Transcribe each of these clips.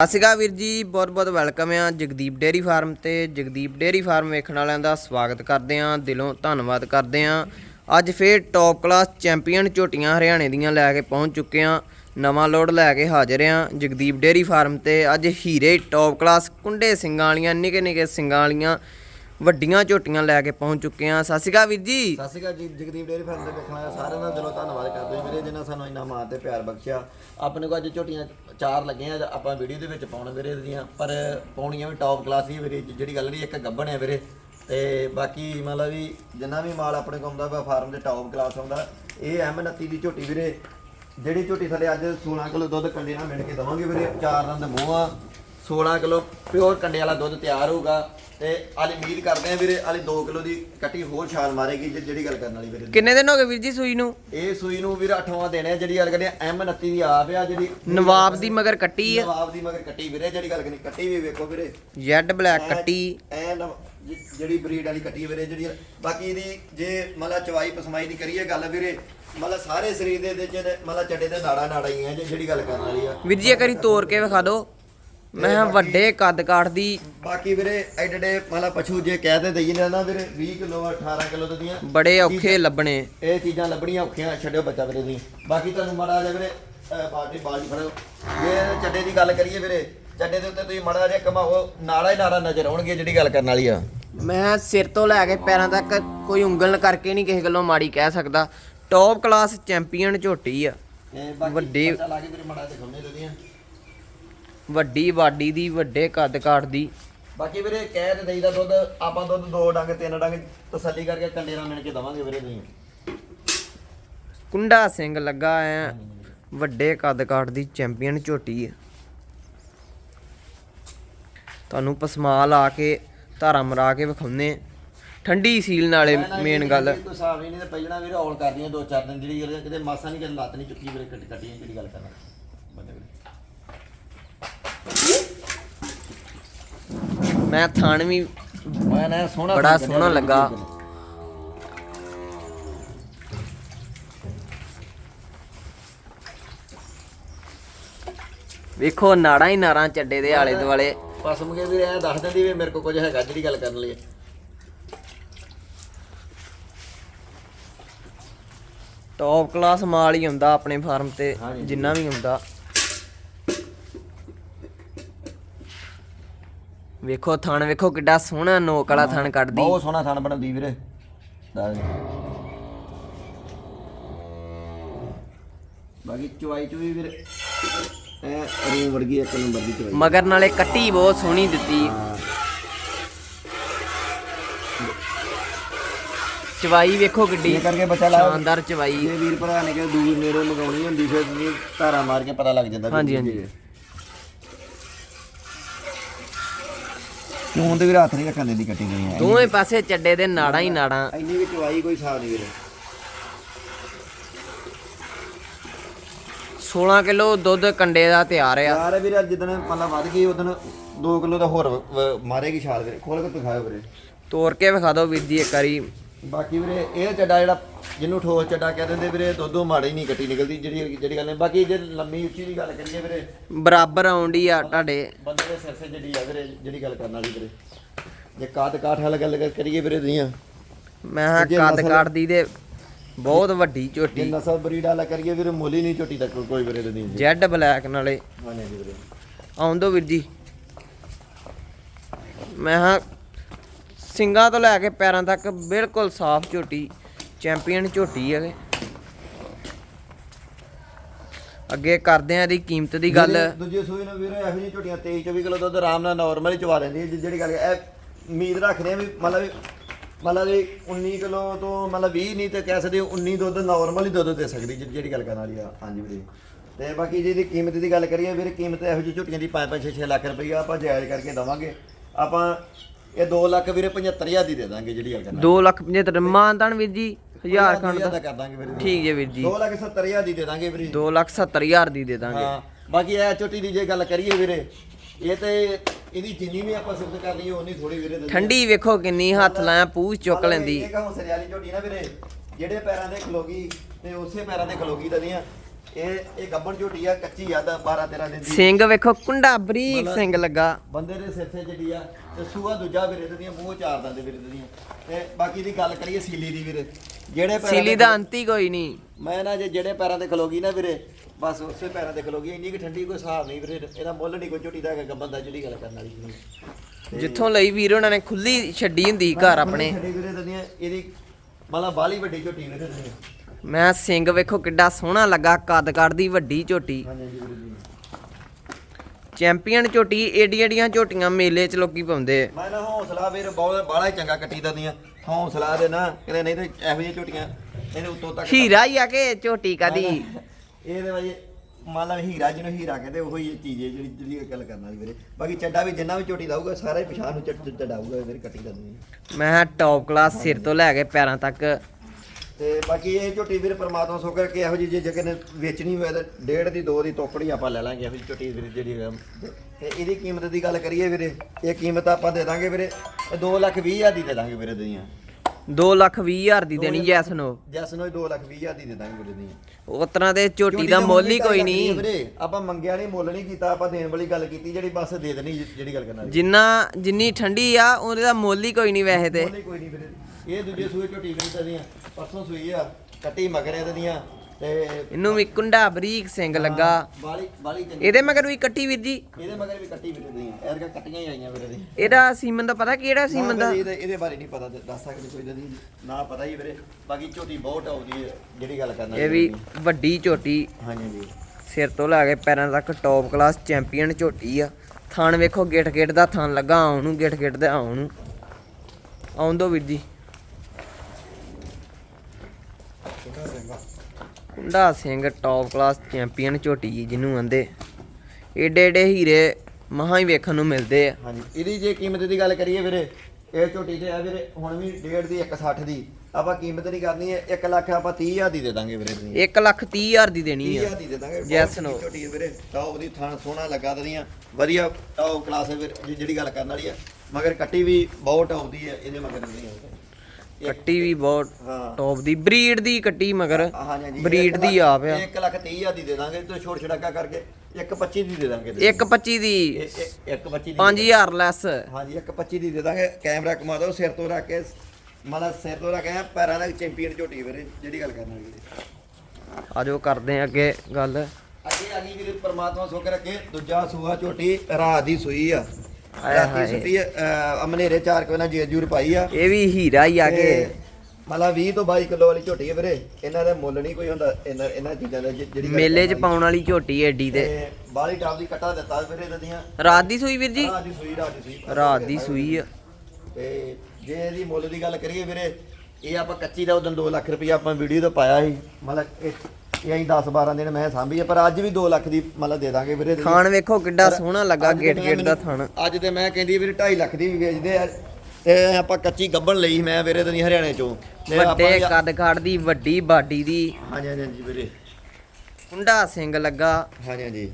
ਸਤਿ ਸ਼੍ਰੀ ਅਕਾਲ ਵੀਰ ਜੀ, ਬਹੁਤ ਬਹੁਤ ਵੈਲਕਮ ਆ ਜਗਦੀਪ ਡੇਅਰੀ ਫਾਰਮ ਤੇ ਜਗਦੀਪ ਡੇਅਰੀ ਫਾਰਮ ਵੇਖਣ ਵਾਲਿਆਂ ਦਾ ਸਵਾਗਤ ਕਰਦੇ ਆ, ਦਿਲੋਂ ਧੰਨਵਾਦ ਕਰਦੇ ਆ। ਅੱਜ ਫੇਰ ਟੌਪ ਕਲਾਸ ਚੈਂਪੀਅਨ ਝੋਟੀਆਂ ਹਰਿਆਣੇ ਦੀਆਂ ਲੈ ਕੇ ਪਹੁੰਚ ਚੁੱਕੇ ਆ, ਨਵਾਂ ਲੋਡ ਲੈ ਕੇ ਹਾਜ਼ਰ ਆ ਜਗਦੀਪ ਡੇਅਰੀ ਫਾਰਮ ਤੇ। ਅੱਜ ਹੀਰੇ ਟੌਪ ਕਲਾਸ ਕੁੰਡੇ ਸਿੰਘਾਂ ਵਾਲੀਆਂ, ਨਿੱਕੇ ਨਿੱਕੇ ਸਿੰਘਾਂ ਵਾਲੀਆਂ ਵੱਡੀਆਂ ਝੋਟੀਆਂ ਲੈ ਕੇ ਪਹੁੰਚ ਚੁੱਕੇ ਆ ਸਤਿ ਸ਼੍ਰੀ ਅਕਾਲ ਵੀਰ ਜੀ। ਸਤਿ ਸ਼੍ਰੀ ਅਕਾਲ ਜੀ, ਜਗਦੀਪ ਡੇਰੀ ਫਾਰਮ ਦੇ ਵੇਖਣ ਵਾਲੇ ਸਾਰਿਆਂ ਦਾ ਦਿਲੋਂ ਧੰਨਵਾਦ ਕਰਦੇ ਹਾਂ ਵੀਰੇ, ਜਿਨ੍ਹਾਂ ਸਾਨੂੰ ਇੰਨਾ ਮਾਣ ਤੇ ਪਿਆਰ ਬਖਸ਼ਿਆ। ਆਪਣੇ ਕੋਲ ਅੱਜ ਝੋਟੀਆਂ ਚਾਰ ਲੱਗੀਆਂ ਆਪਾਂ ਵੀਡੀਓ ਦੇ ਵਿੱਚ ਪਾਉਣ ਵੀਰੇ ਦੀਆਂ ਪਰ ਪਾਉਣੀਆਂ ਵੀ ਟੌਪ ਕਲਾਸ ਹੀ ਵੀਰੇ ਜਿਹੜੀ ਗੱਲ ਨਹੀਂ, ਇੱਕ ਗੱਬਣ ਹੈ ਵੀਰੇ। ਤੇ ਬਾਕੀ ਮਤਲਬ ਵੀ ਜਿੰਨਾ ਵੀ ਮਾਲ ਆਪਣੇ ਕੋਲ ਆਉਂਦਾ ਵਾ ਫਾਰਮ ਦੇ ਟੌਪ ਕਲਾਸ ਆਉਂਦਾ। ਇਹ M29 ਦੀ ਝੋਟੀ ਵੀਰੇ, ਜਿਹੜੀ ਝੋਟੀ ਥੱਲੇ ਅੱਜ 16 ਕਿਲੋ ਦੁੱਧ ਕੰਡੇ ਨਾਲ ਮਿਲ ਕੇ ਦਵਾਂਗੇ ਵੀਰੇ। ਚਾਰ ਰੰਦ ਮੂੰਹ 16 ਕਿਲੋ ਪਿਓਰ ਕੰਡੇ ਵਾਲਾ ਦੁੱਧ ਤਿਆਰ ਹੋਊਗਾ ਤੇ ਆਲੀ ਉਮੀਦ ਕਰਦੇ ਆ ਵੀਰੇ ਆਲੀ 2 ਕਿਲੋ ਦੀ ਕੱਟੀ ਹੋਰ ਛਾਲ ਮਾਰੇਗੀ ਜੇ- ਜਿਹੜੀ ਗੱਲ ਕਰਨ ਵਾਲੀ ਵੀਰੇ ਕਿੰਨੇ ਦਿਨ ਹੋ ਗਏ ਵੀਰ ਜੀ ਸੂਈ ਨੂੰ? ਇਹ ਸੂਈ ਨੂੰ ਵੀਰ ਅੱਠਵਾਂ ਦੇਣਾ ਜਿਹੜੀ ਗੱਲ ਕਰਦੇ ਆ M29 ਦੀ ਆਪ ਆ ਜਿਹੜੀ ਨਵਾਬ ਦੀ ਮਗਰ ਕੱਟੀ ਆ। ਨਵਾਬ ਦੀ ਮਗਰ ਕੱਟੀ ਵੀਰੇ ਜਿਹੜੀ ਗੱਲ ਕਰਨੀ ਕੱਟੀ ਵੀ ਵੇਖੋ ਵੀਰੇ। ਜੈਡ ਬਲੈਕ ਕੱਟੀ। ਐ ਜਿਹੜੀ ਬਰੀਡ ਵਾਲੀ ਕੱਟੀ ਵੀਰੇ ਜਿਹੜੀ ਬਾਕੀ ਇਹਦੀ ਜੇ ਮਤਲਬ ਚਵਾਈ ਪਸਮਾਈ ਦੀ ਕਰੀਏ ਗੱਲ ਵੀਰੇ ਮਤਲਬ ਸਾਰੇ ਸਰੀਰ ਦੇ ਵਿੱਚ ਮਤਲਬ ਚੱਡੇ ਦੇ ਨਾੜਾ ਨਾੜਾ ਹੀ ਆ ਜੇ- ਜਿਹੜੀ ਗੱਲ ਕਰਨ ਵਾਲੀ ਆ। ਵੀਰ ਜੀ ਇੱਕ ਵਾਰੀ ਤੋੜ ਕੇ ਵਿਖਾ ਦਿਓ। ਮੈਂ ਕਿਹਾ ਵੱਡੇ ਕੱਦ ਕਾਠ ਦੀ। ਬਾਕੀ ਵੀਰੇ ਐਡੇ ਮਤਲਬ ਪਸ਼ੂ ਜੇ ਕਹਿ ਤੇ ਦਈਏ ਨਾ ਵੀਰੇ 20 ਕਿਲੋ 18 ਕਿਲੋ ਦੀਆਂ ਬੜੇ ਔਖੇ ਲੱਭਣੇ। ਇਹ ਚੀਜ਼ਾਂ ਲੱਭਣੀਆਂ ਔਖੀਆਂ ਛੱਡਿਓ ਬੱਚਾ ਵੀਰੇ ਦੀ ਬਾਕੀ ਤੁਹਾਨੂੰ ਮਾੜਾ ਜਿਹਾ ਵੀਰੇ ਬਾਲਟੀ ਬਾਲਟੀ ਫੜੋ ਜੇ ਚੱਡੇ ਦੀ ਗੱਲ ਕਰੀਏ ਵੀਰੇ ਚੱਡੇ ਦੇ ਉੱਤੇ ਤੁਸੀਂ ਮਾੜਾ ਜਿਹਾ ਕਮਾਓ ਨਾਲਾ ਹੀ ਨਾਲਾ ਨਜ਼ਰ ਆਉਣਗੇ ਜਿਹੜੀ ਗੱਲ ਕਰਨ ਵਾਲੀ ਆ। ਮੈਂ ਸਿਰ ਤੋਂ ਲੈ ਕੇ ਪੈਰਾਂ ਤੱਕ ਕੋਈ ਉਂਗਲ ਕਰਕੇ ਨਹੀਂ ਕਿਸੇ ਗੱਲੋਂ ਮਾੜੀ ਕਹਿ ਸਕਦਾ। ਟੌਪ ਕਲਾਸ ਚੈਂਪੀਅਨ ਝੋਟੀ ਆ। ਵੱਡੇ- ਮਾੜਾ ਜਿਹਾ ਖੰਨੇ ਦੀਆਂ ਵੱਡੀ ਵਾਡੀ ਦੀ ਵੱਡੇ ਕੱਦ ਕਾਠ ਦੀ। ਬਾਕੀ ਵੀਰੇ ਕਹਿ ਤੇ ਦਈਦਾ ਦੁੱਧ ਆਪਾਂ ਦੁੱਧ ਦੋ ਡੰਗ ਤਿੰਨ ਡੰਗ ਤਸੱਲੀ ਕਰਕੇ ਕੰਡੇ ਨਾਲ ਮਿਣ ਕੇ ਦਵਾਂਗੇ ਵੀਰੇ ਤੁਸੀਂ। ਕੁੰਡਾ ਸਿੰਘ ਲੱਗਾ ਐ ਵੱਡੇ ਕੱਦ ਕਾਠ ਦੀ ਚੈਂਪੀਅਨ ਝੋਟੀ ਆ ਤੁਹਾਨੂੰ ਪਸਮਾ ਲਾ ਕੇ ਧਾਰਾ ਮਰਾ ਕੇ ਵਿਖਾਉਨੇ ਠੰਡੀ ਸੀਲ ਨਾਲੇ ਮੇਨ ਗੱਲ। ਕੋਈ ਹਿਸਾਬ ਨਹੀਂ ਤੇ ਪਹਿਲਾਂ ਵੀਰੇ ਔਲ ਕਰਦੀਆਂ ਦੋ ਚਾਰ ਦਿਨ ਜਿਹੜੀ ਕਿਤੇ ਮਾਸਾ ਨਹੀਂ ਕਿ ਲੱਤ ਨਹੀਂ ਚੁੱਕੀ ਵੀਰੇ ਕੱਟ ਕੱਟੀਆਂ ਜਿਹੜੀ ਗੱਲ ਕਰਨਾ ਬੰਦੇ ਵੀਰੇ ਮੈਂ ਥਣ ਵੀ ਮੈਂ ਨਾ ਸੋਹਣਾ ਬੜਾ ਸੋਹਣਾ ਲੱਗਾ। ਵੇਖੋ ਨਾੜਾਂ ਹੀ ਨਾੜਾਂ ਚੱਡੇ ਦੇ ਆਲੇ ਦੁਆਲੇ ਪਸਮ ਕੇ ਵੀਰੇ ਐ ਦੱਸ ਦਿੰਦੀ ਵੀ ਮੇਰੇ ਕੋਲ ਕੁਝ ਹੈਗਾ ਜਿਹੜੀ ਗੱਲ ਕਰਨ ਲਈ ਟੌਪ ਕਲਾਸ ਮਾਲ ਹੀ ਹੁੰਦਾ ਆਪਣੇ ਫਾਰਮ ਤੇ। ਜਿੰਨਾ ਵੀ ਹੁੰਦਾ ਵੇਖੋ ਥਣ ਵੇਖੋ ਕਿੱਡਾ ਸੋਹਣਾ ਨੋਕ ਵਾਲਾ ਥਣ ਕੱਢਦੀ। ਬਹੁਤ ਸੋਹਣਾ ਥਣ ਬਣਦੀ ਵੀਰੇ। ਦੱਸ। ਦੇ। ਬਾਕੀ ਚੁਆਈ ਚੁਈ ਵੀਰੇ। ਐ ਰੂਮ ਵਰਗੀ ਇੱਕ ਨੰਬਰ ਦੀ ਚੁਆਈ। ਮਗਰ ਨਾਲੇ ਕੱਟੀ ਬਹੁਤ ਸੋਹਣੀ ਦਿੱਤੀ। ਚਵਾਈ ਵੇਖੋ ਕਿੱਡੀ ਇਹ ਕਰਕੇ ਬੱਚਾ ਲਾ ਸ਼ਾਨਦਾਰ ਚਵਾਈ ਜੇ ਵੀਰ ਭਰਾ ਨੇ ਕਿ ਦੂਰ ਨੇੜੇ ਮਗਾਉਣੀ ਹੁੰਦੀ ਫਿਰ ਧਾਰਾ ਮਾਰ ਕੇ ਪਤਾ ਲੱਗ ਜਾਂਦਾ ਵੀ ਹਾਂਜੀ, ਹਾਂਜੀ। ਹੈ। ਕਿਉਂ ਤੇ ਵੀਰ ਹੱਥ ਨਹੀਂ ਰੱਖਣ ਦੀ ਕੱਟੀ ਗਈ ਹੈ ਦੋਵੇਂ ਪਾਸੇ ਚੱਡੇ ਦੇ ਨਾੜਾਂ ਹੀ ਨਾੜਾਂ। ਇੰਨੀ ਵੀ ਚੁਆਈ ਕੋਈ ਹਿਸਾਬ ਨਹੀਂ ਵੀਰੇ। 16 ਕਿਲੋ ਦੁੱਧ ਕੰਡੇ ਦਾ ਤਿਆਰ ਆ। ਯਾਰ ਵੀਰੇ ਜਿੱਦਣ ਮਤਲਬ ਵੱਧ ਗਈ ਉਦੋਂ 2 ਕਿਲੋ ਦਾ ਹੋਰ ਵ- ਵ- ਮਾਰੇਗੀ ਛਾਲ ਵੀਰੇ। ਖੋਲ ਕੇ ਦਿਖਾਓ ਵੀਰੇ। ਤੋੜ ਕੇ ਵਿਖਾ ਦਿਓ ਵੀਰ ਜੀ ਇੱਕ ਵਾਰੀ। ਬਾਕੀ ਵੀਰੇ ਇਹ ਚੱਡਾ ਜਿਹੜਾ ਜਿਹਨੂੰ ਠੋਸ ਚੱਡਾ ਕਹਿ ਦਿੰਦੇ ਵੀਰੇ ਦੁੱਧੋਂ ਮਾੜੀ ਨਹੀਂ ਕੱਟੀ ਨਿਕਲਦੀ ਜਿਹੜੀ ਜਿਹੜੀ ਗੱਲ ਨਹੀਂ ਬਾਕੀ ਜੇ ਲੰਮੀ ਉੱਚੀ ਦੀ ਗੱਲ ਕਰੀਏ ਵੀਰੇ ਬਰਾਬਰ ਆਉਂਦੀ ਆ ਤੁਹਾਡੇ। ਬੰਦੇ ਦੇ ਸਿਰ ਸੇ ਜਿਹੜੀ ਆ ਵੀਰੇ ਜਿਹੜੀ ਗੱਲ ਕਰਨ ਵਾਲੀ ਵੀਰੇ। ਜੇ ਕਾਟ ਕਾਠ ਵਾਲਾ ਗੱਲ ਕਰੀਏ ਵੀਰੇ ਦੀਆਂ ਮੈਂ ਕਿਹਾ ਕੱਦ ਨਸਲ- ਕਾਠਦੀ ਦੇ ਬਹੁਤ ਵੱਡੀ ਜੇ ਝੋਟੀ ਨਸਲ ਬਰੀਡ ਵਾਲਾ ਕਰੀਏ ਵੀਰੇ ਮੁੱਲ ਹੀ ਨਹੀਂ ਝੋਟੀ ਤੱਕ ਕੋਈ ਵੀਰੇ ਦੇ ਨਹੀਂ ਜੈਡ ਬਲੈਕ ਨਾਲੇ। ਹਾਂਜੀ ਵੀਰੇ। ਆਉਣ ਦਿਓ ਵੀਰ ਜੀ। ਮੈਂ ਹਾਂ ਸਿੰਗਾਂ ਤੋਂ ਲੈ ਕੇ ਪੈਰਾਂ ਤੱਕ ਬਿਲਕੁਲ ਸਾਫ਼ ਝੋਟੀ, ਚੈਂਪੀਅਨ ਝੋਟੀ ਹੈ ਅੱਗੇ ਕਰਦੇ ਆ ਇਹਦੀ ਕੀਮਤ ਦੀ ਗੱਲ। ਦੂਜੇ ਸੂਈ ਨੂੰ ਵੀਰੇ ਇਹੋ ਜਿਹੀ ਝੋਟੀਆਂ 23 24 ਕਿਲੋ ਦੁੱਧ ਆਰਾਮ ਨਾਲ ਨਾਰਮਲ ਹੀ ਚਵਾ ਲੈਂਦੀ ਹੈ। ਜਿ- ਜਿਹੜੀ ਗੱਲ ਇਹ ਉਮੀਦ ਰੱਖਦੇ ਆ ਵੀ ਮਤਲਬ ਵੀ ਮਤਲਬ ਵੀ 19 ਕਿਲੋ ਤੋਂ ਮਤਲਬ 20 ਨਹੀਂ ਤੇ ਕਹਿ ਸਕਦੇ ਹੋ 19 ਦੁੱਧ ਨਾਰਮਲ ਹੀ ਦੁੱਧ ਦੇ ਸਕਦੀ, ਜਿਹੜੀ ਗੱਲ ਕਰਨ ਵਾਲੀ ਆ। ਹਾਂਜੀ ਵੀਰੇ। ਤੇ ਬਾਕੀ ਜਿਹਦੀ ਕੀਮਤ ਦੀ ਗੱਲ ਕਰੀਏ, ਵੀਰੇ ਕੀਮਤ ਇਹੋ ਜਿਹੀ ਝੋਟੀਆਂ ਦੀ 5 5 6 6 ਲੱਖ ਰੁਪਈਆ ਆਪਾਂ ਜਾਇਜ਼ ਕਰਕੇ ਦਵਾਂਗੇ। ਆਪਾਂ ਇਹ 2 ਲੱਖ ਵੀਰੇ 75000 ਦੀ ਦੇ ਦਾਂਗੇ ਜਿਹੜੀ ਗੱਲ ਕਰਨਾ 2 ਲੱਖ 75 ਮਾਨਦਾਨ ਵੀਰ ਜੀ ਹਜ਼ਾਰ ਖੰਡ ਦਾ ਕਰ ਦਾਂਗੇ ਵੀਰੇ। ਠੀਕ ਹੈ ਵੀਰ ਜੀ। 2 ਲੱਖ 70000 ਦੀ ਦੇ ਦਾਂਗੇ ਵੀਰੇ। 2 ਲੱਖ 70 ਹਜ਼ਾਰ ਦੀ ਦੇ ਦਾਂਗੇ। ਹਾਂ ਬਾਕੀ ਇਹ ਝੋਟੀ ਦੀ ਜੇ ਗੱਲ ਕਰੀਏ ਵੀਰੇ ਇਹ ਤੇ ਇਹਦੀ ਜਿੰਨੀ ਵੀ ਆਪਾਂ ਸਿਫਤ ਕਰ ਲਈਏ ਉਨੀ ਥੋੜੀ ਵੀਰੇ ਆ। ਠੰਡੀ ਵੇਖੋ ਕਿੰਨੀ ਹੱਥ ਲਾਇਆ ਪੂਛ ਚੁੱਕ ਲੈਂਦੀ। ਇਹ ਕਹੋ ਸਰਿਆਲੀ ਝੋਟੀ ਨਾ ਵੀਰੇ ਜਿਹੜੇ ਪੈਰਾਂ ਦੇ ਖਲੋਗੀ ਤੇ ਉਸੇ ਪੈਰਾਂ ਦੇ ਖਲੋਗੀ ਦਦੀਆਂ ਇਹ ਇਹ ਗੱਬਣ ਝੋਟੀ ਆ ਕੱਚੀ ਆ ਦਾ 12 13 ਦਿਨ ਦੀ। ਸਿੰਘ ਵੇਖੋ ਕੁੰਡਾ ਬਰੀਕ ਸਿੰਘ ਲੱਗਾ। ਬੰਦੇ ਦੇ ਸਿਰ ਤੇ ਜਿਹੜੀ ਆ ਤੇ ਸੂਆ ਦੂਜਾ ਵੀਰੇ ਦੀਆਂ ਮੂੰਹ ਚਾਰ ਦੰਦ ਵੀਰੇ ਦੀਆਂ ਤੇ ਬਾਕੀ ਦੀ ਗੱਲ ਕਰੀਏ ਸੀਲੀ ਦੀ ਵੀਰੇ। ਜਿਹੜੇ ਪੈਰਾਂ ਸੀਲੀ ਦਾ ਅੰਤ ਹੀ ਕੋਈ ਨਹੀਂ। ਮੈਂ ਨਾ ਜੇ ਜਿਹੜੇ ਪੈਰਾਂ ਤੇ ਖਲੋਗੀ ਨਾ ਵੀਰੇ ਬਸ ਉਸੇ ਪੈਰਾਂ ਤੇ ਖਲੋਗੀ ਇੰਨੀ ਕਿ ਠੰਡੀ ਕੋਈ ਹਿਸਾਬ ਨਹੀਂ ਵੀਰੇ। ਇਹਦਾ ਮੁੱਲ ਨਹੀਂ ਕੋਈ ਝੋਟੀ ਦਾ ਹੈਗਾ ਗੱਬਨ ਦਾ ਜਿਹੜੀ ਗੱਲ ਕਰਨ ਵਾਲੀ ਨਹੀਂ ਜਿੱਥੋਂ ਲਈ ਵੀਰ ਉਹਨਾਂ ਨੇ ਖੁੱਲੀ ਛੱਡੀ ਹੁੰਦੀ ਘਰ ਆਪਣੇ। ਵੀਰੇ ਇਹਦੀ ਮਤਲਬ ਬਾਲੀ ਵੱਡੀ ਝੋਟੀ ਵੀਰੇ ਮੈਂ ਸਿੰਘ ਵੇਖੋ ਕਿੱਡਾ ਸੋਹਣਾ ਲੱਗਾ ਕੱਦ ਕੱਦ ਦੀ ਵੱਡੀ ਝੋਟੀ। ਚੈਂਪੀਅਨ ਝੋਟੀ ਏਡੀ ਏਡੀਆਂ ਝੋਟੀਆਂ ਮੇਲੇ 'ਚ ਲੋਕੀ ਪਾਉਂਦੇ। ਆ। ਮੈਂ ਨਾ ਹੌਸਲਾ ਵੀਰ ਬਹੁਤ ਬਾਲਾ ਹੀ ਚੰਗਾ ਕੱਟੀ ਦਦੀਆਂ ਹੌਸਲਾ ਦੇ ਨਾ ਕਿਤੇ ਨਹੀਂ ਤੇ ਇਹੋ ਜਿਹੀਆਂ ਝੋਟੀਆਂ ਇਹਦੇ ਉੱਤੋਂ ਤੱਕ ਹੀਰਾ ਹੀ ਆ ਕੇ ਝੋਟੀ ਕਦੀ ਇਹਦੇ ਵਜੇ ਮੰਨ ਲਾ ਹੀਰਾ ਜਿਹਨੂੰ ਹੀਰਾ ਕਹਿੰਦੇ ਉਹੀ ਚੀਜ਼ ਹੈ ਜਿਹੜੀ ਜਿਹੜੀ ਗੱਲ ਕਰਨ ਵਾਲੀ ਵੀਰੇ। ਬਾਕੀ ਚੱਡਾ ਵੀ ਜਿੰਨਾ ਵੀ ਝੋਟੀ ਲਾਊਗਾ ਸਾਰਾ ਹੀ ਪਛਾਣ ਨੂੰ ਚੱਡ ਚੜਾਊਗਾ ਵੀਰੇ ਕੱਟੀ ਦਦੀ ਮੈਂ ਟੌਪ ਕਲਾਸ ਸਿਰ ਤੋਂ ਲੈ ਕੇ ਪੈਰਾਂ ਤੱਕ ਤੇ ਬਾਕੀ ਇਹ ਝੋਟੀ ਵੀਰੇ ਪ੍ਰਮਾਤਮਾ ਸੋ ਕਰਕੇ ਇਹੋ ਜਿਹੀ ਜੇ ਜਗ੍ਹਾ ਨੇ ਵੇਚਣੀ ਹੋਵੇ ਤਾਂ ਡੇਢ ਦੀ ਦੋ ਦੀ ਤੋਕੜੀ ਆਪਾਂ ਲੈ ਲਾਂਗੇ ਇਹੋ ਜਿਹੀ ਝੋਟੀ ਵੀਰੇ ਜਿਹੜੀ ਹੈ। ਤੇ ਇਹਦੀ ਕੀਮਤ ਦੀ ਗੱਲ ਕਰੀਏ ਵੀਰੇ ਇਹ ਕੀਮਤ ਆਪਾਂ ਦੇ ਦਾਂਗੇ ਵੀਰੇ ਇਹ 2 ਲੱਖ 20 ਹਜ਼ਾਰ ਦੀ ਦੇ ਦਾਂਗੇ ਵੀਰੇ ਦੀਆਂ 2 ਲੱਖ 20 ਹਜ਼ਾਰ ਦੀ ਦੇਣੀ ਜੈਸ ਨੂੰ। ਜੈਸ ਨੂੰ 2 ਲੱਖ 20 ਹਜ਼ਾਰ ਦੀ ਦੇ ਦਾਂਗੇ ਵੀਰੇ ਦੀਆਂ ਉਹ ਤਰ੍ਹਾਂ ਦੇ ਝੋਟੀ ਦਾ ਮੁੱਲ ਹੀ ਕੋਈ ਨਹੀਂ। ਵੀਰੇ ਆਪਾਂ ਮੰਗਿਆ ਨਹੀਂ ਮੁੱਲ ਨਹੀਂ ਕੀਤਾ ਆਪਾਂ ਦੇਣ ਵਾਲੀ ਗੱਲ ਕੀਤੀ ਜਿਹੜੀ ਬਸ ਦੇ ਦੇਣੀ ਜਿਹੜੀ ਗੱਲ ਕਰਨਾ। ਜਿੰਨਾ ਜਿੰਨੀ ਠੰਡੀ ਆ ਉਹਦੇ ਮੁੱਲ ਹੀ ਕੋਈ ਨਹੀਂ ਵੈਸੇ ਤੇ। ਮੁੱਲ ਹੀ ਕੋਈ ਨਹੀਂ ਵੀਰੇ। ਇਹ ਦੂਜੇ ਸੂਏ ਝੋਟੀ ਵੀਰੇ ਤਾਂ ਦੀਆਂ ਪਰਸੋਂ ਸੂਈ ਆ ਕੱਟੀ ਮਗਰ ਇਹਦੇ ਦੀਆਂ ਤੇ ਇਹਨੂੰ ਵੀ ਕੁੰਡਾ ਬਰੀਕ ਸਿੰਘ ਲੱਗਾ। ਬਾਲੀ ਬਾਲੀ ਚੰਗੀ। ਇਹਦੇ ਮਗਰ ਵੀ ਕੱਟੀ ਵੀਰ ਜੀ। ਇਹਦੇ ਮਗਰ ਵੀ ਕੱਟੀ ਵੀਰੇ ਦੀਆਂ ਐਰਗਾ ਕੱਟੀਆਂ ਹੀ ਆਈਆਂ ਵੀਰੇ ਦੀਆਂ ਇਹਦਾ ਸੀਮਨ ਦਾ ਪਤਾ ਕਿਹੜਾ ਸੀਮਨ ਦਾ? ਇਹਦੇ ਇਹਦੇ ਬਾਰੇ ਨਹੀਂ ਪਤਾ ਦੱਸ ਸਕਦੇ ਕੋਈ ਜਦੀ ਨਾ ਪਤਾ ਹੀ ਵੀਰੇ। ਬਾਕੀ ਝੋਟੀ ਬਹੁਤ ਆਉਂਦੀ ਹੈ ਜਿਹੜੀ ਗੱਲ ਕਰਨਾ ਇਹ ਵੀ ਵੱਡੀ ਝੋਟੀ। ਹਾਂਜੀ ਜੀ ਸਿਰ ਤੋਂ ਲੈ ਕੇ ਪੈਰਾਂ ਤੱਕ ਟੌਪ ਕਲਾਸ ਚੈਂਪੀਅਨ ਝੋਟੀ ਆ। ਥਣ ਵੇਖੋ ਗਿੱਟ ਗਿੱਟ ਦਾ ਥਣ ਲੱਗਾ ਆਉਣ ਨੂੰ ਗਿੱਟ ਗਿੱਟ ਦਾ ਆਉਣ ਨੂੰ। ਆਉਣ ਦੋ ਵੀਰ ਜੀ। ਕੁੰਡਾ ਸਿੰਘ ਟੌਪ ਕਲਾਸ ਚੈਂਪੀਅਨ ਝੋਟੀ ਜੀ ਜਿਹਨੂੰ ਆਂਦੇ। ਏਡੇ ਏਡੇ ਹੀਰੇ ਮਹਾਂ ਹੀ ਵੇਖਣ ਨੂੰ ਮਿਲਦੇ ਆ। ਹਾਂਜੀ ਇਹਦੀ ਜੇ ਕੀਮਤ ਦੀ ਗੱਲ ਕਰੀਏ ਵੀਰੇ ਇਹ ਝੋਟੀ ਤੇ ਆ ਵੀਰੇ ਹੁਣ ਵੀ ਡੇਢ ਦੀ 160 ਦੀ। ਆਪਾਂ ਕੀਮਤ ਨਹੀਂ ਕਰਨੀ ਹੈ 1 ਲੱਖ ਆਪਾਂ 30 ਹਜ਼ਾਰ ਦੀ ਦੇ ਦਾਂਗੇ ਵੀਰੇ ਦੀ 1 ਲੱਖ 30 ਹਜ਼ਾਰ ਦੀ ਦੇਣੀ 30 ਆ ਹਜ਼ਾਰ ਦੀ ਦੇ ਦਾਂਗੇ। ਬਹੁਤ no. ਝੋਟੀ ਹੈ ਵੀਰੇ। ਟੌਪ ਦੀ ਥਾਂ ਸੋਹਣਾ ਲੱਗਾ ਦਦੀਆਂ ਵਧੀਆ ਟੌਪ ਕਲਾਸ ਹੈ ਵੀਰੇ ਜਿਹੜੀ ਗੱਲ ਕਰਨ ਵਾਲੀ ਆ। ਮਗਰ ਕੱਟੀ ਵੀ ਬਹੁਤ ਆਉਂਦੀ ਹੈ ਇਹਦੇ ਮਗਰ ਨਹੀਂ ਕੱਟੀ ਵੀ ਬਹੁਤ ਹਾਂ। ਟੌਪ ਦੀ ਬਰੀਡ ਦੀ ਕੱਟੀ ਮਗਰ ਹਾਂਜੀ ਹਾਂਜੀ ਬਰੀਡ ਦੀ ਆਪ ਆ। 1 ਲੱਖ 30 ਹਜ਼ਾਰ ਦੀ ਦੇ ਦਾਂਗੇ ਤੇ ਛੋੜ ਛੜਾਕਾ ਕਰਕੇ 125 ਦੀ ਦੇ ਦਾਂਗੇ 125 ਦੀ। 125 ਦੀ 5000 ਲੈਸ ਹਾਂਜੀ 125 ਦੀ ਦੇ ਦਾਂਗੇ। ਕੈਮਰਾ ਕਮਾ ਦਿਓ ਸਿਰ ਤੋਂ ਰੱਖ ਕੇ ਮਤਲਬ ਸਿਰ ਤੋਂ ਰੱਖ ਕੇ ਪੈਰਾਂ ਦਾ ਚੈਂਪੀਅਨ ਝੋਟੀ ਵੀਰੇ ਜਿਹੜੀ ਗੱਲ ਕਰਨਾ ਵੀਰੇ। ਆਜੋ ਕਰਦੇ ਆ ਅੱਗੇ ਗੱਲ। ਅੱਗੇ ਆ ਗਈ ਵੀਰੇ ਪ੍ਰਮਾਤਮਾ ਸੁੱਖ ਰੱਖੇ। ਦੂਜਾ ਸੂਆ ਝੋਟੀ ਰਾਤ ਦੀ ਸੂਈ ਆ। ਰਾਤੀ ਹਾਏ। ਸੁੱਟੀ ਅਮਨੇਰੇ 4 ਕਿਲੋ ਨਾਲ ਜੇਜੂਰ ਪਾਈ ਆ। ਇਹ ਵੀ ਹੀਰਾ ਹੀ ਆ ਕੇ। ਤੇ ਮਤਲਬ 20 ਤੋਂ 22 ਕਿਲੋ ਵਾਲੀ ਝੋਟੀ ਹੈ ਵੀਰੇ। ਇਹਨਾਂ ਦਾ ਮੁੱਲ ਨਹੀਂ ਕੋਈ ਹੁੰਦਾ ਇਹਨਾਂ ਇਹਨਾਂ ਚੀਜ਼ਾਂ ਦਾ ਜਿ- ਜਿਹੜੀ ਗੱਲ ਮੇਲੇ 'ਚ ਕਰਨਾ ਪਾਉਣ ਵਾਲੀ ਝੋਟੀ ਏਡੀ ਤੇ। ਤੇ ਬਾਲੀ ਟਾਪ ਦੀ ਕਟਾ ਦਿੱਤਾ ਵੀਰੇ ਦਦੀਆਂ ਰਾਤ ਦੀ ਸੂਈ ਵੀਰ ਜੀ? ਰਾਤ ਦੀ ਸੂਈ ਰਾਤ ਦੀ ਸੂਈ। ਰਾਤ ਦੀ ਸੂਈ ਆ। ਤੇ ਜੇ ਇਹਦੀ ਮੁੱਲ ਦੀ ਗੱਲ ਕਰੀਏ ਵੀਰੇ ਇਹ ਆਪਾਂ ਕੱਚੀ ਦਾ ਉਦੋਂ 2 ਲੱਖ ਰੁਪਏ ਆਪਾਂ ਵੀਡੀਓ ਤੋਂ ਪਾਇਆ ਸੀ। ਮਤਲਬ ਇਹ ਇਹ ਅਸੀਂ 10 12 ਦਿਨ ਮੈਂ ਸਾਂਭੀ ਆ ਪਰ ਅੱਜ ਵੀ 2 ਲੱਖ ਦੀ ਮਤਲਬ ਦੇ ਦਾਂਗੇ ਵੀਰੇ। ਥਾਣ ਵੇਖੋ ਕਿੱਡਾ ਸੋਹਣਾ ਲੱਗਾ ਗੇਟ ਗੇਟ ਦਾ ਥਣ। ਅੱਜ ਤੇ ਮੈਂ ਕਹਿੰਦੀ ਵੀਰੇ 2.5 ਲੱਖ ਦੀ ਵੀ ਵੇਚਦੇ ਆ ਤੇ ਆਪਾਂ ਕੱਚੀ ਗੱਬਣ ਲਈ ਮੈਂ ਵੀਰੇ ਤੇ ਹਰਿਆਣੇ ਚੋਂ। ਵੱਡੇ ਕੱਦ ਕਾੜ ਦੀ ਵੱਡੀ ਬਾਡੀ ਦੀ। ਹਾਂਜੀ ਹਾਂਜੀ ਵੀਰੇ। ਕੁੰਡਾ ਸਿੰਘ ਲੱਗਾ। ਹਾਂਜੀ ਹਾਂਜੀ।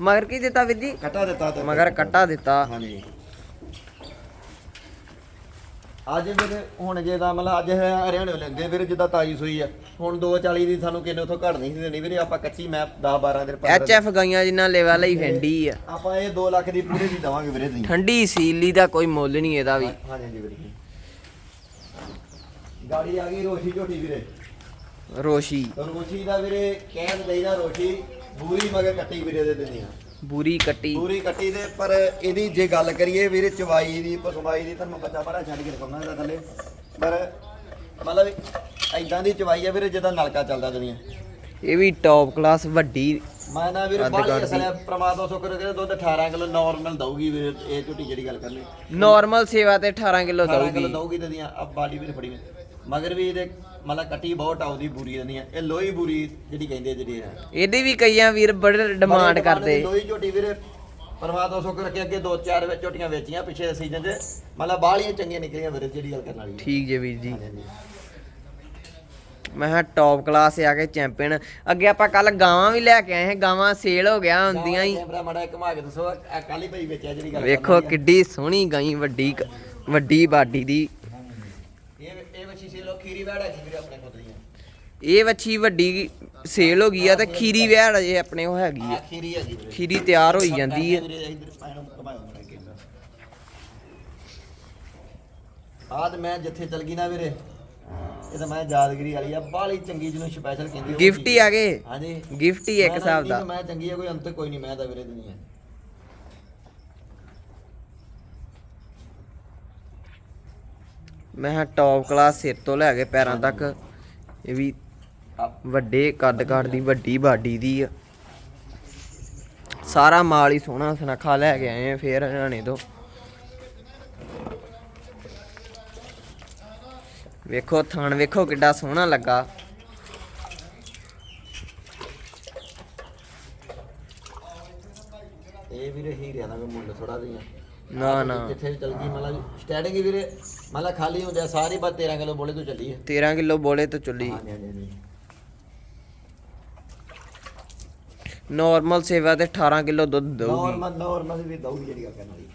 ਮਗਰ ਕੀ ਦਿੱਤਾ ਵੀਰ ਜੀ? ਕਟਾ ਦਿੱਤਾ ਮਗਰ ਕੱਟਾ ਦਿੱਤਾ। ਹਾਂਜੀ। ਅੱਜ ਵੀਰੇ ਹੁਣ ਜੇ ਦਾ ਮਤਲਬ ਅੱਜ ਹੈ ਹਰਿਆਣੇ ਲੈਂਦੇ ਵੀਰੇ ਜਿੱਦਾਂ ਤਾਜੀ ਸੂਈ ਆ। ਹੁਣ 240 ਦੀ ਸਾਨੂੰ ਕਿੰਨੇ ਉਥੋਂ ਘੜ ਨਹੀਂ ਸੀ ਦੇਣੀ ਵੀਰੇ ਆਪਾਂ ਕੱਚੀ ਮੈਪ 10 12 ਦਿਨ ਪੰਦਰਾਂ ਐਚ ਐਫ ਗਾਈਆਂ ਜਿੰਨਾ ਲੈਵਾ ਲਈ ਫੈਂਡੀ ਆ। ਆਪਾਂ ਇਹ 2 ਲੱਖ ਦੀ ਪੂਰੇ ਦੀ ਦਵਾਂਗੇ ਵੀਰੇ ਦੀ ਠੰਡੀ ਸੀਲੀ ਦਾ ਕੋਈ ਮੁੱਲ ਨਹੀਂ ਇਹਦਾ ਵੀ। ਹਾਂਜੀ ਹਾਂਜੀ ਵੀਰੇ। ਗਾੜੀ ਆ ਗਈ ਰੋਸ਼ੀ ਝੋਟੀ ਵੀਰੇ। ਰੋਸ਼ੀ। ਰੋਸ਼ੀ ਦਾ ਵੀਰੇ ਕਹਿਣ ਦੇਈਦਾ ਰੋਸ਼ੀ ਬੂਰੀ ਮਗਰ ਕੱਟੀ ਵੀਰੇ ਦੇ ਦਿੰਦੀਆਂ ਬੂਰੀ ਕੱਟੀ। ਪੂਰੀ ਕੱਟੀ ਦੇ ਪਰ ਇਹਦੀ ਜੇ ਗੱਲ ਕਰੀਏ ਵੀਰੇ ਚਵਾਈ ਦੀ ਪਸਮਾਈ ਦੀ ਤੁਹਾਨੂੰ ਬੱਚਾ ਬੜਾ ਛੱਡ ਕੇ ਦਿਖਾਉਣਾ ਇਹਦਾ ਥੱਲੇ। ਪਰ ਮਤਲਬ ਐਦਾਂ ਦੀ ਚਵਾਈ ਹੈ ਵੀਰੇ ਜਿੱਦਾਂ ਨਲਕਾ ਚੱਲਦਾ ਦੁਨੀਆ। ਇਹ ਵੀ ਟੌਪ ਕਲਾਸ ਵੱਡੀ ਮੈਂ ਨਾ ਵੀਰੇ ਕੱਦ ਅਸਲ ਪ੍ਰਮਾਤਮਾ ਸ਼ੁਕਰ ਕਰੇ ਦੁੱਧ 18 ਕਿਲੋ ਨਾਰਮਲ ਦਊਗੀ ਵੀਰੇ ਇਹ ਝੋਟੀ ਜਿਹੜੀ ਗੱਲ ਕਰਨੀ। ਨਾਰਮਲ ਸੇਵਾ ਤੇ 18 ਕਿਲੋ 18 ਕਿਲੋ ਦਊਗੀ ਦਊਗੀ ਤੇ ਦੀਆਂ ਆ ਬਾਡੀ ਵੀਰੇ ਫੜੀ ਨੇ ਮਗਰ ਵੀ ਇਹਦੇ ਮਤਲਬ ਕੱਟੀ ਬਹੁਤ ਆਉਦੀ ਬੂਰੀ ਦੀਆਂ ਇਹ ਲੋਹੀ ਬੂਰੀ ਜਿਹੜੀ ਕਹਿੰਦੇ ਜਿਹੜੀ ਹੈ ਇਹਦੀ ਵੀ ਕਈਆਂ ਵੀਰ ਬੜੇ ਡਿਮਾਂਡ ਕਰਦੇ। ਲੋਹੀ ਝੋਟੀ ਵੀਰੇ ਪਰਮਾਤਮਾ ਸ਼ੁਕਰ ਰੱਖੇ ਅੱਗੇ ਦੋ ਚਾਰ ਵਿੱਚ ਝੋਟੀਆਂ ਵੇਚੀਆਂ ਪਿਛਲੇ ਸੀਜ਼ਨ 'ਚ। ਮਤਲਬ ਬਾਹਲੀਆਂ ਚੰਗੀਆਂ ਨਿਕਲੀਆਂ ਵੀਰੇ ਜਿਹੜੀ ਗੱਲ ਕਰਨ ਵਾਲੀ ਹੈ। ਠੀਕ ਜੇ ਵੀਰ ਜੀ। ਮੈਂ ਕਿਹਾ ਟੌਪ ਕਲਾਸ ਆ ਕੇ ਚੈਂਪੀਅਨ ਅੱਗੇ ਆਪਾਂ ਕੱਲ ਗਾਵਾਂ ਵੀ ਲੈ ਕੇ ਆਏ ਹਾਂ ਗਾਵਾਂ ਸੇਲ ਹੋ ਗਿਆ ਹੁੰਦੀਆਂ ਹੀ। ਕੈਮਰਾ ਮਾੜਾ ਘੁਮਾ ਕੇ ਦੱਸੋ ਕੱਲ ਹੀ ਭਾਈ ਵੇਚਿਆ ਜਿਹੜੀ ਗੱਲ ਵੇਖੋ। ਕਿੱਡੀ ਸੋਹਣੀ ਗਾਈ ਵੱਡੀ ਵੱਡੀ ਬਾਡੀ ਦੀ। ਖੀਰੀ ਵਾੜਾ ਵੀਰੇ ਆਪਣੇ ਇਹ ਵੱਛੀ ਵੱਡੀ ਸੇਲ ਹੋ ਗਈ ਆ ਤੇ ਖੀਰੀ ਵੈੜ ਅਜੇ ਆਪਣੇ ਉਹ ਹੈਗੀ ਆ। ਖੀਰੀ ਹੈਗੀ ਵੀਰੇ। ਖੀਰੀ ਤਿਆਰ ਹੋਈ ਜਾਂਦੀ ਹੈ ਵੀਰੇ ਇੱਧਰ ਪੈਣੋਂ ਘੁਮਾਓ ਮਾੜਾ ਕੇ ਆਹ ਤੇ ਮੈਂ ਜਿੱਥੇ ਚਲ ਗਈ ਨਾ ਵੀਰੇ ਇਹ ਤਾਂ ਮੈਂ ਯਾਦਗਰੀ ਵਾਲੀ ਆ ਬਾਲੀ ਚੰਗੀ ਜਿਹਨੂੰ ਸਪੈਸ਼ਲ ਕਹਿੰਦੀ ਉਹ ਗਿਫਟ ਹੀ ਆ ਗਏ। ਹਾਂਜੀ। ਗਿਫਟ ਹੀ ਇੱਕ ਮੈਂ ਨਾ ਹਿਸਾਬ ਦਾ। ਮੈਂ ਚੰਗੀ ਆ ਕੋਈ ਅੰਤ ਕੋਈ ਨਹੀਂ ਮੈਂ ਤਾਂ ਵੀਰੇ ਦੀ ਹੈ ਮੈਂ ਕਿਹਾ ਟੌਪ ਕਲਾਸ ਸਿਰ ਤੋਂ ਲੈ ਕੇ ਪੈਰਾਂ ਤੱਕ। ਇਹ ਵੀ ਵੱਡੇ ਕੱਦ ਕਾਠ ਦੀ ਵੱਡੀ ਬਾਡੀ ਦੀ ਆ। ਸਾਰਾ ਮਾਲ ਹੀ ਸੋਹਣਾ ਸੁਨੱਖਾ ਲੈ ਕੇ ਆਏ ਆ ਫੇਰ ਹਰਿਆਣੇ ਤੋਂ। ਵੇਖੋ ਥਣ ਵੇਖੋ ਕਿੱਡਾ ਸੋਹਣਾ ਲੱਗਾ। ਇਹ ਵੀਰੇ ਹੀਰਿਆਂ ਦਾ ਮੁੱਲ ਥੋੜਾ ਜਿਹਾ। ਨਾ ਨਾ। ਵੀ ਚਲ ਗਈ ਮਤਲਬ ਸਟਾਰਟਿੰਗ ਹੀ ਵੀਰੇ ਮਤਲਬ ਖਾਲੀ ਹੁੰਦੇ ਆ ਸਾਰੀ ਬਾਤ 13 ਕਿਲੋ ਬੋਲੇ ਤੋਂ ਚੱਲੀ ਹੈ 13 ਕਿਲੋ ਬੋਲੇ ਤੋਂ ਚੱਲੀ। ਹਾਂਜੀ ਹਾਂਜੀ ਨਾਰਮਲ ਸੇਵਾ ਤੇ 18 ਕਿਲੋ ਦੁੱਧ ਦਊਗੀ। ਨਾਰਮਲ ਨਾਰਮਲ ਵੀ ਦਊਗੀ ਜਿਹੜੀ ਗੱਲ ਕਰਨ ਵਾਲੀ।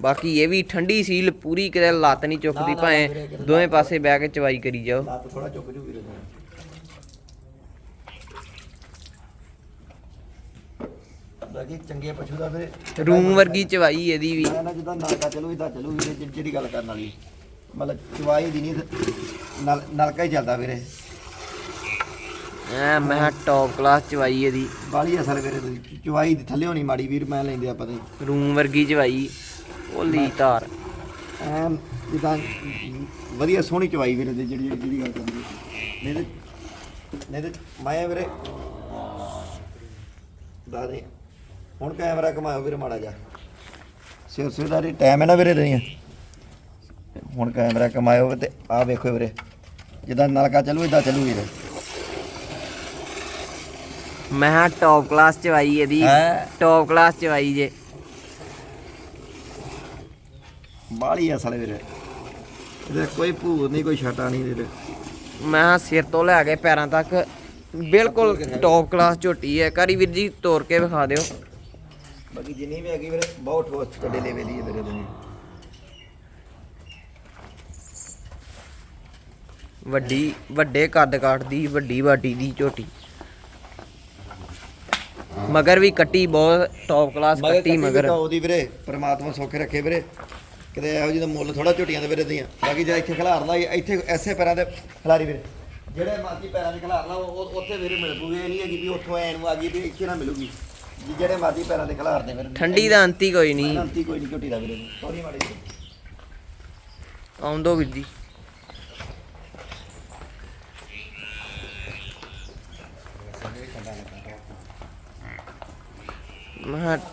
ਬਾਕੀ ਇਹ ਵੀ ਠੰਡੀ ਸੀਲ ਪੂਰੀ ਕਿਤੇ ਲੱਤ ਨਹੀਂ ਚੁੱਕਦੀ ਭਾਵੇਂ ਦੋਵੇਂ ਪਾਸੇ ਬਹਿ ਕੇ ਚਵਾਈ ਕਰੀ ਜਾਓ। ਲੱਤ ਥੋੜਾ ਚੁੱਕ ਜੂ ਵੀਰੇ ਤੋਂ। ਬਾਕੀ ਚੰਗੇ ਪਸ਼ੂ ਦਾ ਵੀਰੇ ਰੂਮ ਵਰਗੀ ਚਵਾਈ ਇਹਦੀ ਵੀ। ਮੈਂ ਨਾ ਜਿੱਦਾਂ ਨਾਕਾ ਚਲੂ ਇਦਾਂ ਚਲੂ ਵੀਰੇ ਜਿਹੜੀ- ਜਿਹੜੀ ਗੱਲ ਕਰਨ ਵਾਲੀ। ਮਤਲਬ ਚਵਾਈ ਦੀ ਨਹੀਂ ਤੇ ਨਲ ਨਲਕਾ ਹੀ ਚੱਲਦਾ ਵੀਰੇ ਐ ਮੈਂ ਟੌਪ ਕਲਾਸ ਚਵਾਈ ਇਹਦੀ। ਬਾਲੀ ਅਸਲ ਵੀਰੇ ਦੀ ਚਵਾਈ ਦੀ ਥੱਲੇ ਹੋਣੀ ਮਾੜੀ ਵੀਰ ਮੈਂ ਲੈਂਦੇ ਆਪਾਂ ਤੇ। ਰੂਮ ਵਰਗੀ ਚਵਾਈ। ਉਹ ਲੀ ਧਾਰ। ਐਨ ਜਿੱਦਾਂ ਵਧੀਆ ਸੋਹਣੀ ਚਵਾਈ ਵੀਰੇ ਦੀ ਜਿਹੜੀ ਜਿਹੜੀ ਗੱਲ ਕਰਨੀ। ਨਹੀਂ ਤੇ ਨਹੀਂ ਤੇ ਮੈਂ ਵੀਰੇ ਦਾ ਦੇ। ਹੁਣ ਕੈਮਰਾ ਘਮਾਓ ਵੀਰੇ ਮਾੜਾ ਜਾ ਸਿਰ ਸਿਰ ਦਾ ਟਾਈਮ ਹੈ ਨਾ ਵੀਰੇ ਨਹੀਂ ਹੁਣ ਕੈਮਰਾ ਘਮਾਇਓ ਤੇ ਆਹ ਵੇਖੋ ਵੀਰੇ। ਜਿੱਦਾਂ ਨਲਕਾ ਚੱਲੂ ਇਦਾਂ ਚੱਲੂ ਵੀਰੇ। ਮੈਂ ਟੌਪ ਕਲਾਸ ਚਵਾਈ ਇਹਦੀ। ਹੈਂ? ਟੌਪ ਕਲਾਸ ਚਵਾਈ ਜੇ। ਬਾਲੀ ਅਸਲ ਵੀਰੇ। ਇਹਦੇ ਕੋਈ ਭੂਤ ਨਹੀਂ ਕੋਈ ਛਟਾ ਨਹੀਂ ਵੀਰੇ ਮੈਂ ਸਿਰ ਤੋਂ ਲੈ ਕੇ ਪੈਰਾਂ ਤੱਕ। ਬਿਲਕੁਲ ਟੌਪ ਕਲਾਸ ਝੋਟੀ ਹੈ। ਕਰੀ ਵੀਰ ਜੀ ਤੋੜ ਕੇ ਵਿਖਾ ਦਿਓ। ਬਾਕੀ ਜਿੰਨੀ ਵੀ ਹੈਗੀ ਵੀਰੇ ਬਹੁਤ ਠੋਸ ਤੁਹਾਡੇ ਲੈਵੇ ਦੀ ਹੈ ਵੀਰੇ ਵੱਡੀ ਵੱਡੇ ਕੱਦ ਕਾਠ ਦੀ ਵੱਡੀ ਬਾਟੀ ਦੀ ਝੋਟੀ। ਮਗਰ ਵੀ ਕੱਟੀ ਬਹੁਤ ਟੌਪ ਕਲਾਸ ਕੱਟੀ ਮਗਰ। ਉਹਦੀ ਵੀਰੇ ਪ੍ਰਮਾਤਮਾ ਸੁੱਖ ਰੱਖੇ ਵੀਰੇ। ਕਿਤੇ ਇਹੋ ਜਿਹੀ ਦਾ ਮੁੱਲ ਥੋੜਾ ਝੋਟੀਆਂ ਦੇ ਵੀਰੇ ਦੀਆਂ। ਬਾਕੀ ਜੇ ਇੱਥੇ ਖਿਲਾਰਦਾ ਇੱਥੇ ਐਸੇ ਪੈਰਾਂ ਦੇ ਖਿਲਾਰੀ ਵੀਰੇ। ਜਿਹੜੇ ਮਾਤੀ ਪੈਰਾਂ ਦੇ ਖਿਲਾਰਨਾ ਉਹ ਉਹ- ਉੱਥੇ ਵੀਰੇ ਮਿਲ ਪੂਗੀ ਇਹ ਨਹੀਂ ਹੈਗੀ ਵੀ ਉੱਥੋਂ ਐਨ ਨੂੰ ਆ ਗਈ ਵੀ ਇੱਥੇ ਨਾ ਮਿਲੂਗੀ। ਜੀ ਜਿਹੜੇ ਮਾਤੀ ਪੈਰਾਂ ਦੇ ਖਿਲਾਰਦੇ ਵੀਰੇ ਠੰਡੀ ਦਾ ਅੰਤ ਹੀ ਕੋਈ ਨਹੀਂ। ਅੰਤੀ ਕੋਈ ਨਹੀਂ ਝੋਟੀ ਦਾ ਵੀਰੇ। ਸੌਰੀ ਮਾੜੀ ਜੀ। ਆਉਂਦੋ ਵੀਰ ਜੀ।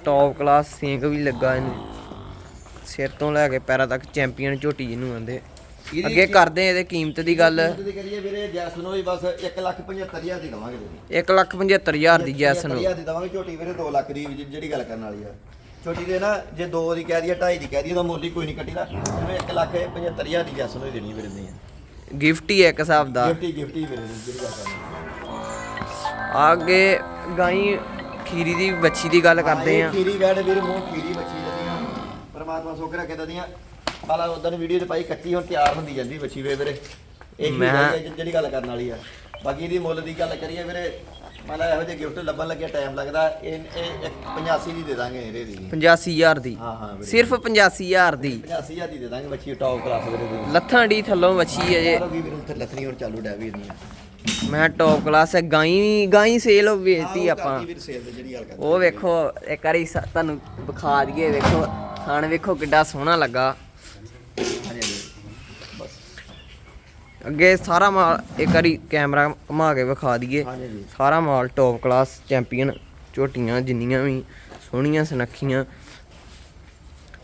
ਟੌਪ ਕਲਾਸ ਸਿੰਕ ਵੀ ਲੱਗਾ ਇਹਨੂੰ। ਸਿਰ ਤੋਂ ਲੈ ਕੇ ਪੈਰਾਂ ਤੱਕ ਚੈਂਪੀਅਨ ਝੋਟੀ ਜਿਹਨੂੰ ਆਂਦੇ। ਅੱਗੇ ਕਰਦੇ ਆ ਇਹਦੇ ਕੀਮਤ ਦੀ ਗੱਲ। ਦੀ ਕਰੀਏ ਵੀਰੇ ਜੈਸ ਨੂੰ ਵੀ ਬਸ 175000 ਦੀ ਦਵਾਂਗੇ ਵੀਰੇ। 175000 ਦੀ ਜੈਸ ਨੂੰ। 75000 ਦੀ ਦਵਾਂਗੇ ਝੋਟੀ ਵੀਰੇ 2 ਲੱਖ ਦੀ ਜਿਹੜੀ ਗੱਲ ਕਰਨ ਵਾਲੀ ਆ। ਛੋਟੀ ਦੇ ਨਾ ਜੇ 2 ਦੀ ਕਹਿ ਦਈਏ 2.5 ਦੀ ਕਹਿ ਦਈਏ ਤਾਂ ਮੁੱਲ ਹੀ ਕੋਈ ਨਹੀਂ ਕੱਟੀਦਾ ਜਿਵੇਂ 1 ਲੱਖ 75000 ਦੀ ਜੈਸ ਨੂੰ ਹੀ ਦੇਣੀ ਵੀਰੇ ਦੀ ਗਿਫਟ ਹੀ ਹੈ ਇੱਕ ਹਿਸਾਬ ਦਾ। ਗਿਫਟ ਹੀ ਗਿਫਟ ਹੀ ਵੀਰੇ ਜਿਹੜੀ ਗੱਲ ਕਰਨੀ। ਅੱਗੇ ਗਾਈ ਖੀਰੀ ਦੀ ਬੱਚੀ ਦੀ ਗੱਲ ਕਰਦੇ ਆ ਖੀਰੀ ਵੈੜ ਵੀਰੇ ਮੂੰਹ ਖੀਰੀ ਬੱਚੀ ਦਦੀਆਂ ਪਰਮਾਤਮਾ ਸੁੱਖ ਰੱਖੇ ਦਦੀਆਂ। ਬਾਲਾ ਉਦੋਂ ਵੀਡੀਓ ਤੇ ਪਾਈ ਕੱਚੀ ਹੁਣ ਤਿਆਰ ਹੁੰਦੀ ਜਾਂਦੀ ਬੱਚੀ ਵੇ ਵੀਰੇ। ਇਹ ਮੈਂ- ਜਿਹੜੀ ਗੱਲ ਕਰਨ ਵਾਲੀ ਆ। ਬਾਕੀ ਇਹਦੀ ਮੁੱਲ ਦੀ ਗੱਲ ਕਰੀਏ ਵੀਰੇ ਮਤਲਬ ਇਹੋ ਜਿਹੇ ਗਿਫਟ ਲੱਭਣ ਲੱਗਿਆ ਟਾਈਮ ਲੱਗਦਾ। ਇਹ ਇਹ ਇੱਕ 85 ਦੀ ਦੇ ਦਾਂਗੇ ਇਹਦੇ ਦੀ। 85000 ਦੀ। ਹਾਂ ਹਾਂ ਵੀਰੇ। ਸਿਰਫ 85000 ਦੀ। 85000 ਦੀ ਦੇ ਦਾਂਗੇ ਬੱਚੀ ਟੌਪ ਕਲਾਸ ਵੀਰੇ ਦੀ। ਲੱਥਾਂ ਡੀ ਥੱਲੋਂ ਬੱਚੀ ਹੈ ਜੇ। ਯਾਰ ਵੀ ਵੀਰੇ ਉੱਥੇ ਲੱਥਣੀ ਹੁਣ ਚਾਲੂ ਡੈ ਵੀ ਇਹਦੀਆਂ ਮੈਂ ਟੌਪ ਕਲਾਸ ਹੈ ਗਾਈ ਗਾਈ ਸੇਲ ਵੇਚਤੀ ਆਪਾਂ। ਕਰਦੀ ਵੀਰ sale ਤੇ ਜਿਹੜੀ ਗੱਲ ਕਰਦੀ ਉਹ ਵੇਖੋ ਇੱਕ ਵਾਰੀ ਸ- ਤੁਹਾਨੂੰ ਵਿਖਾ ਦਈਏ ਵੇਖੋ ਥਣ ਵੇਖੋ ਕਿੱਡਾ ਸੋਹਣਾ ਲੱਗਾ ਹਾਂਜੀ ਹਾਂਜੀ ਬਸ ਅੱਗੇ ਸਾਰਾ ਮਾਲ ਇੱਕ ਵਾਰੀ ਕੈਮਰਾ ਘੁਮਾ ਕੇ ਵਿਖਾ ਦਈਏ। ਜੀ ਸਾਰਾ ਮਾਲ ਟੌਪ ਕਲਾਸ ਚੈਂਪੀਅਨ ਝੋਟੀਆਂ ਜਿੰਨੀਆਂ ਵੀ ਸੋਹਣੀਆਂ ਸੁਨੱਖੀਆਂ।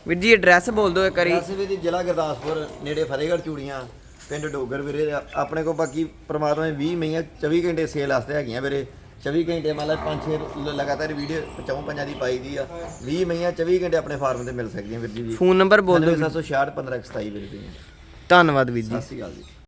ਵੀਰ ਜੀ ਐਡਰੈਸ ਬੋਲ ਦਿਓ ਇੱਕ ਵਾਰੀ। ਅਸੀਂ ਵੀ ਦੀ ਜ਼ਿਲ੍ਹਾ ਗੁਰਦਾਸਪੁਰ ਨੇੜੇ ਫਤਿਹਗੜ੍ਹ ਚੂੜੀਆਂ ਪਿੰਡ ਡੋਗਰ ਵੀਰੇ ਆਪਣੇ ਕੋਲ ਬਾਕੀ ਪ੍ਰਮਾਤਮਾ ਨੇ 20 ਮਈਆਂ 24 ਘੰਟੇ ਸੇਲ ਵਾਸਤੇ ਹੈਗੀਆਂ ਵੀਰੇ। 24 ਘੰਟੇ ਮਤਲਬ ਪੰਜ ਛੇ ਲ- ਲਗਾਤਾਰ ਵੀਡੀਓ ਪਚਾਉਂ ਪੰਜਾਂ ਦੀ ਪਾਈ ਦੀ ਆ। 20 ਮਈਆਂ 24 ਘੰਟੇ ਆਪਣੇ ਫਾਰਮ ਤੇ ਮਿਲ ਸਕਦੀਆਂ ਵੀਰ ਜੀ ਫੋਨ ਨੰਬਰ ਬੋਲ ਦਿਓ 766 1527 ਵੀਰੇ ਧੰਨਵਾਦ ਵੀਰ ਜੀ। ਸਤਿ ਸ਼੍ਰੀ ਅਕਾਲ ਜੀ।